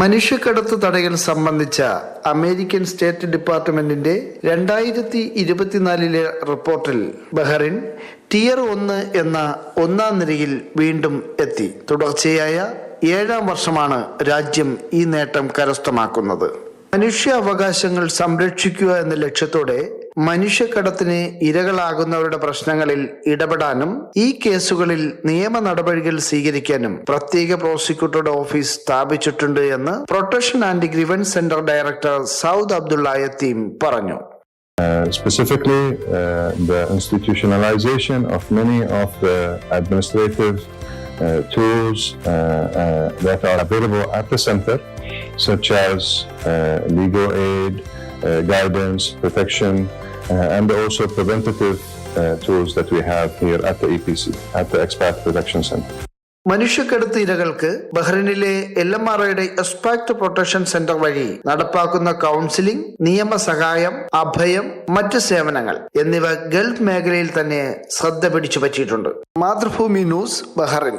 മനുഷ്യക്കടത്ത് തടയൽ സംബന്ധിച്ച American state ഡിപ്പാർട്ട്മെന്റിന്റെ രണ്ടായിരത്തി ഇരുപത്തിനാലിലെ റിപ്പോർട്ടിൽ ബഹ്റിൻ ടിയർ ഒന്ന് എന്ന ഒന്നാം നിരയിൽ വീണ്ടും എത്തി. തുടർച്ചയായ ഏഴാം വർഷമാണ് രാജ്യം ഈ നേട്ടം കരസ്ഥമാക്കുന്നത്. മനുഷ്യാവകാശങ്ങൾ സംരക്ഷിക്കുക എന്ന ലക്ഷ്യത്തോടെ മനുഷ്യക്കടത്തിന് ഇരകളാകുന്നവരുടെ പ്രശ്നങ്ങളിൽ ഇടപെടാനും ഈ കേസുകളിൽ നിയമ നടപടികൾ സ്വീകരിക്കാനും പ്രത്യേക പ്രോസിക്യൂട്ടറുടെ ഓഫീസ് സ്ഥാപിച്ചിട്ടുണ്ട് എന്ന് protection and grievance centre director Saud Abdullah Yateem പറഞ്ഞു Uh, specifically uh, the institutionalization of many of the administrative uh, tools uh, uh, that are available at the center, such as uh, legal aid, uh, guidance, protection, uh, and also preventative uh, tools that we have here at the EPC, at the Expat Protection Center. മനുഷ്യക്കടത്ത് ഇരകൾക്ക് ബഹ്റിനിലെ L M R ഐയുടെ expat protection centre വഴി നടപ്പാക്കുന്ന counselling നിയമസഹായം അഭയം മറ്റ് സേവനങ്ങൾ എന്നിവ ഗൾഫ് മേഖലയിൽ തന്നെ ശ്രദ്ധ പിടിച്ചു പറ്റിയിട്ടുണ്ട് മാതൃഭൂമി ന്യൂസ് ബഹ്റിൻ